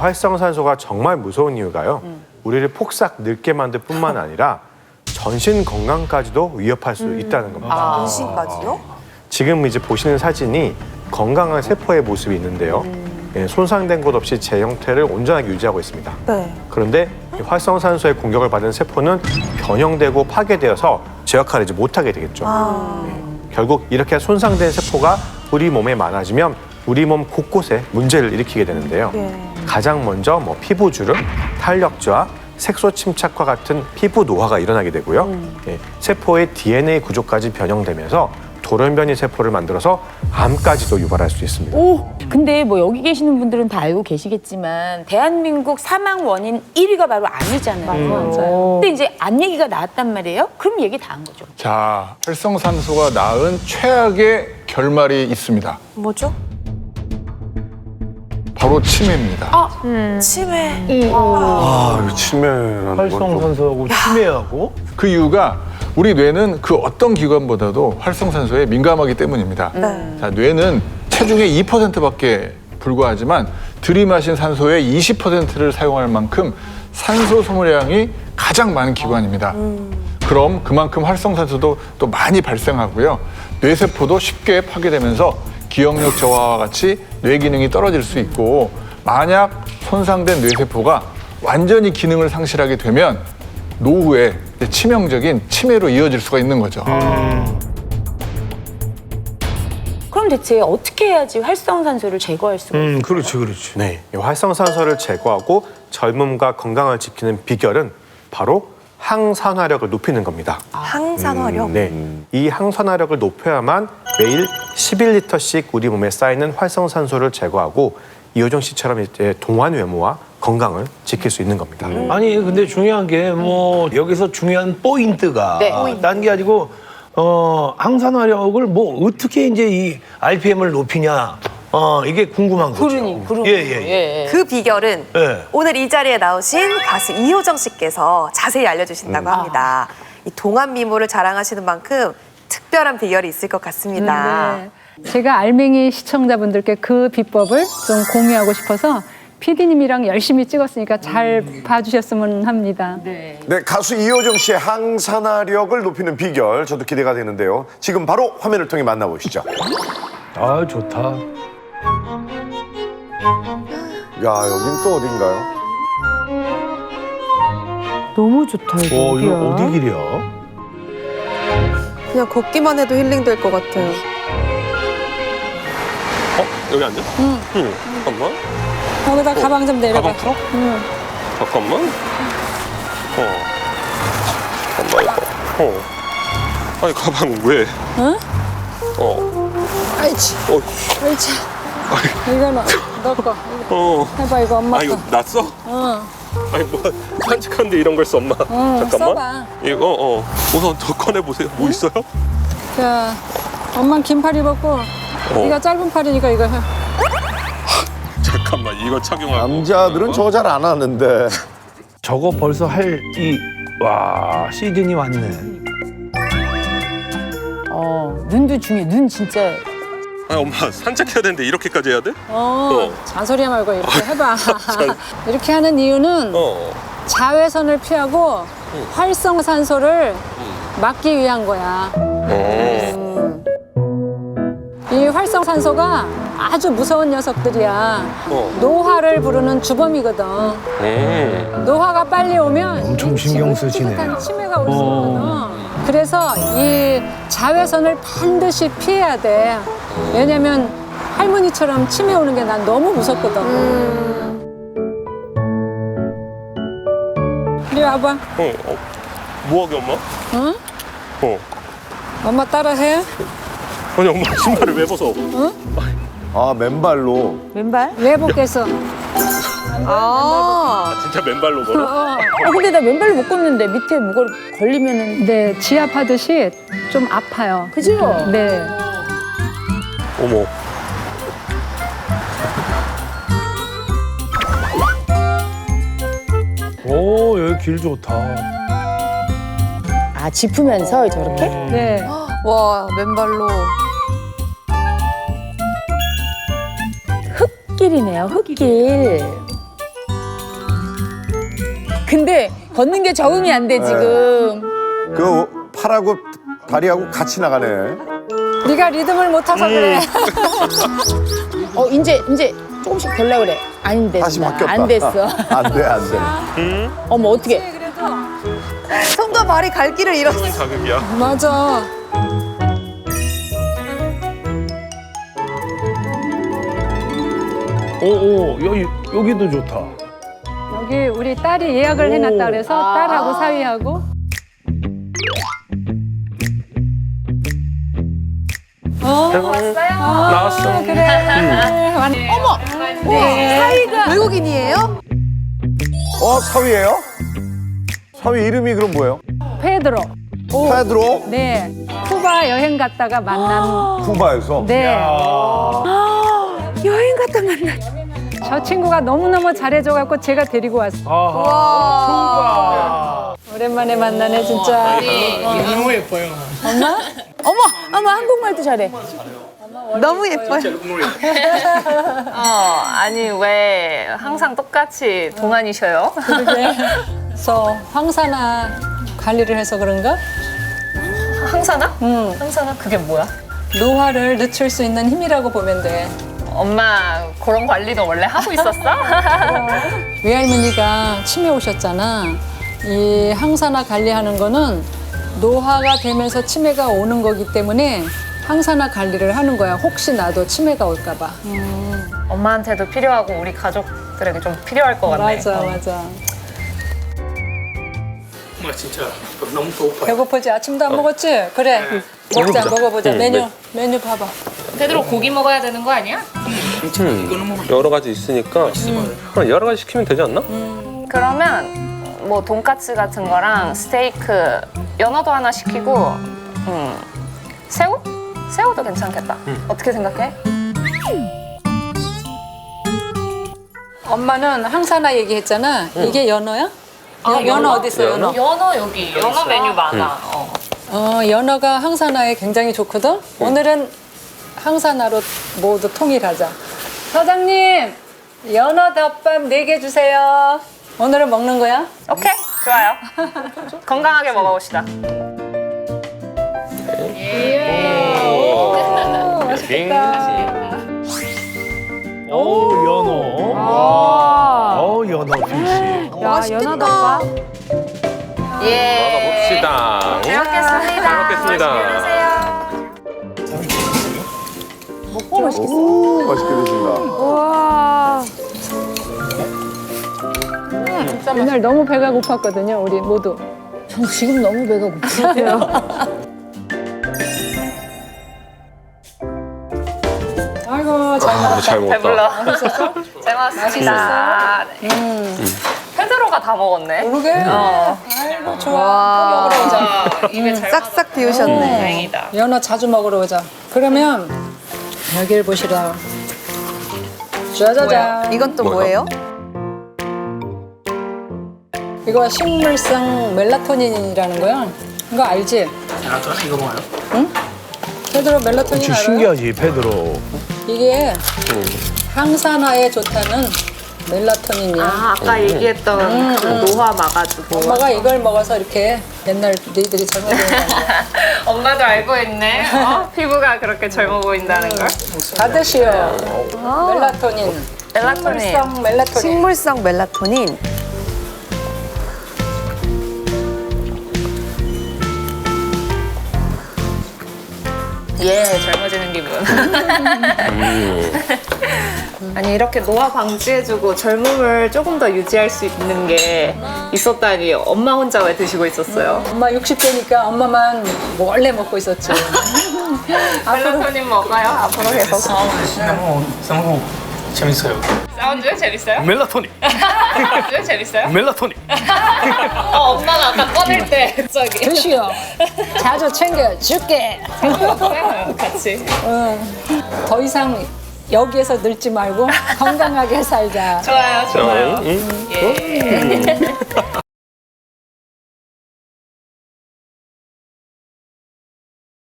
활성산소가 정말 무서운 이유가요. 우리를 폭삭 늙게 만들 뿐만 아니라 전신 건강까지도 위협할 수 있다는 겁니다. 전신까지요? 지금 이제 보시는 사진이 건강한 세포의 모습이 있는데요. 예, 손상된 곳 없이 제 형태를 온전하게 유지하고 있습니다. 네. 그런데 이 활성산소의 공격을 받은 세포는 변형되고 파괴되어서 제 역할을 이제 못하게 되겠죠. 예, 결국 이렇게 손상된 세포가 우리 몸에 많아지면 우리 몸 곳곳에 문제를 일으키게 되는데요. 가장 먼저 뭐 피부 주름, 탄력 저하, 색소 침착과 같은 피부 노화가 일어나게 되고요. 예, 세포의 DNA 구조까지 변형되면서 돌연변이 세포를 만들어서 암까지도 유발할 수 있습니다. 오, 근데 뭐 여기 계시는 분들은 다 알고 계시겠지만 대한민국 사망 원인 1위가 바로 암이잖아요. 맞아요. 근데 이제 암 얘기가 나왔단 말이에요. 그럼 얘기 다 한 거죠. 자, 활성산소가 낳은 최악의 결말이 있습니다. 뭐죠? 바로 치매입니다. 치매. 아, 이거 치매라는 건 좀. 활성산소하고 치매하고 그 이유가 우리 뇌는 그 어떤 기관보다도 활성산소에 민감하기 때문입니다. 네. 자, 뇌는 체중의 2%밖에 불과하지만 들이마신 산소의 20%를 사용할 만큼 산소 소모량이 가장 많은 기관입니다. 그럼 그만큼 활성산소도 또 많이 발생하고요. 뇌세포도 쉽게 파괴되면서 기억력 저하와 같이 뇌 기능이 떨어질 수 있고 만약 손상된 뇌세포가 완전히 기능을 상실하게 되면 노후에 치명적인 치매로 이어질 수가 있는 거죠. 그럼 대체 어떻게 해야지 활성산소를 제거할 수가 있어요? 음 그렇지 그렇지 네, 이 활성산소를 제거하고 젊음과 건강을 지키는 비결은 바로 항산화력을 높이는 겁니다. 항산화력. 네, 이 항산화력을 높여야만 매일 11리터씩 우리 몸에 쌓이는 활성산소를 제거하고 이효정 씨처럼 이제 동안 외모와 건강을 지킬 수 있는 겁니다. 아니 근데 중요한 게 뭐 여기서 중요한 포인트가 네. 딴게 아니고 어 항산화력을 뭐 어떻게 이제 이 RPM을 높이냐 어 이게 궁금한 거죠 그러니, 그러니. 예예 예, 예. 그 비결은 예. 오늘 이 자리에 나오신 가수 이효정 씨께서 자세히 알려주신다고 합니다. 이 동안 미모를 자랑하시는 만큼 특별한 비결이 있을 것 같습니다. 네. 제가 알맹이 시청자분들께 그 비법을 좀 공유하고 싶어서 PD님이랑 열심히 찍었으니까 잘 봐주셨으면 합니다. 네, 가수 이효정 씨의 항산화력을 높이는 비결 저도 기대가 되는데요. 지금 바로 화면을 통해 만나보시죠. 아 좋다 야, 여긴 또 어딘가요? 너무 좋다 이거. 어 이거 어디 길이야 그냥 걷기만 해도 힐링 될 것 같아요. 여기 앉아? 응. 잠깐만. 거기다 가방 좀 내려봐. 가방 풀어? 응. 잠깐만. 어. 잠깐만 이거. 어. 아니 가방 왜? 응? 어. 아이치, 어. 아이치. 이거는 너 거. 어. 해봐 이거 엄마 아 이거 났어? 응, 아니 뭐 산책하는데 이런 걸써 엄마. 응, 잠깐만. 써봐. 이거 어. 우선 저 꺼내 보세요. 뭐 있어요? 자, 엄마 긴팔 입었고, 네가 짧은 팔이니까 이거 해. 잠깐만 이거 착용하고. 남자들은 저거 잘 안 하는데. 저거 벌써 할 이 와 시즌이 왔네 어, 눈도 중요해. 눈 진짜 아 엄마 산책해야 되는데 이렇게까지 해야 돼? 어, 어. 잔소리 말고 이렇게 해봐. 이렇게 하는 이유는 어. 자외선을 피하고 활성산소를 막기 위한 거야. 어. 이 활성산소가 아주 무서운 녀석들이야. 어. 노화를 부르는 주범이거든. 음. 노화가 빨리 오면 엄청 신경 쓰시네. 한 치매가 올 수 있거든. 그래서 이 자외선을 반드시 피해야 돼. 왜냐면 할머니처럼 치매 오는 게 난 너무 무섭거든. 이리 와봐. 어. 어. 뭐하게 엄마? 응? 어. 엄마 따라해. 아니 엄마 신발을 왜 벗어? 아, 맨발로. 왼발? 왜 벗겠어? 아, 진짜 맨발로 걸어? 아 근데 나 왼발로 못 걷는데 밑에 뭐가 걸리면은 네, 지압하듯이 좀 아파요. 그죠? 네. 어머. 오 여기 길 좋다 아 짚으면서 저렇게? 네. 와, 맨발로. 흙길이네요. 흙길. 근데 걷는 게 적응이 안 돼 지금. 그 팔하고 다리하고 같이 나가네. 네가 리듬을 못 타서 그래. 어 이제 이제 조금씩 돌라 그래. 안. 다시 바뀌었다. 안 됐어. 안 돼, 안 돼. 어머 어떻게? 손과 발이 갈 길을 잃었어. 자극이야. 맞아. 오, 오, 여기, 여기도 좋다. 여기 우리 딸이 예약을 해놨다 그래서 딸하고 사위하고. 어, 나왔어. 그래. 완- 어머, 사이가 외국인이에요? 어, 사위예요? 사위 이름이 그럼 뭐예요? 페드로. 페드로 네, 쿠바 여행 갔다가 만난. 쿠바에서. 네. 여행 갔다 만나. 저 친구가 너무너무 잘해줘갖고 제가 데리고 왔어. 아하. 오랜만에 만나네, 진짜. 어머 어머 한국말도 잘해. 너무 예뻐요. 어, 아니 왜 항상 똑같이 동안이셔요? 그래서 황사나 관리를 해서 그런가? 항사나? 응. 항사나 그게 뭐야? 노화를 늦출 수 있는 힘이라고 보면 돼. 엄마 그런 관리도 원래 하고 있었어? 외할머니가 치매 오셨잖아. 이 항산화 관리하는 거는 노화가 되면서 치매가 오는 거기 때문에 항산화 관리를 하는 거야. 혹시 나도 치매가 올까 봐. 엄마한테도 필요하고 우리 가족들에게 좀 필요할 것 같네. 맞아, 맞아. 엄마 진짜 너무 배고파. 배고프지? 아침도 안 먹었지? 그래. 먹자, 먹어보자. 메뉴, 메뉴 봐봐. 베드로 고기 먹어야 되는 거 아니야? 여러 가지 있으니까 그냥 여러 가지 시키면 되지 않나? 그러면 뭐 돈까스 같은 거랑 스테이크 연어도 하나 시키고 음, 새우? 새우도 괜찮겠다. 어떻게 생각해? 엄마는 항산화 얘기했잖아. 이게 연어야? 연- 연어 어디 있어, 연어? 연어 여기 연어 메뉴 많아. 어. 어, 연어가 항산화에 굉장히 좋거든? 오늘은 항산화로 모두 통일하자. 사장님, 연어 덮밥 4개 주세요. 오늘은 먹는 거야? 오케이 좋아요. 건강하게 먹어봅시다. 오, 맛있겠다. 오, 연어. 어, 연어 피시. 야, 연어 덮밥. 예. 먹어봅시다. 잘 먹겠습니다. 잘 먹겠습니다. 맛있게 드세요. 오, 맛있게 드신다. 오늘 너무 배가 고팠거든요, 우리 모두. 전 지금 너무 배가 고프세요. 아이고, 잘 아, 잘 먹었다. 배불러. 잘 먹었습니다. 네. 페드로가 다 먹었네. 모르게. 어. 아이고, 좋아. 또 먹으러 오자. 저 입에 잘 싹싹 비우셨네. 다행이다. 연어 자주 먹으러 오자. 그러면 여길 보시라. 짜자잔. 이건 또 뭐예요? 이거 식물성 멜라토닌이라는 거야. 이거 알지? 멜라토닌 이거 뭐예요? 응? 페드로 멜라토닌 진짜 알아요? 신기하지, 페드로. 이게 항산화에 좋다는 멜라토닌이야. 아, 아까 얘기했던 그 노화 막아주고. 엄마가 이걸 먹어서 이렇게 옛날 너희들이 젊어 거 엄마도 알고 있네. 어? 피부가 그렇게 젊어 보인다는 걸. 받으시오. 멜라토닌. 멜라토닌. 식물성 멜라토닌. 식물성 멜라토닌. 예, 젊어지는 기분. 아니 이렇게 노화 방지해주고 젊음을 조금 더 유지할 수 있는 게 있었다니 엄마 혼자 왜 드시고 있었어요? 엄마 60대니까 엄마만 몰래 먹고 있었지. 멜라토닌 먹어요? 앞으로 계속. 너무 너무 재밌어요. 사운드 재밌어요? 멜라토닌. 사운드 재밌어요? 멜라토닌. 어, 엄마가 아까 꺼낼 때 갑자기. 드시오. 자주 챙겨 줄게. 같이. 더 이상 여기에서 늙지 말고 건강하게 살자. 좋아요, 좋아요. 응? 예.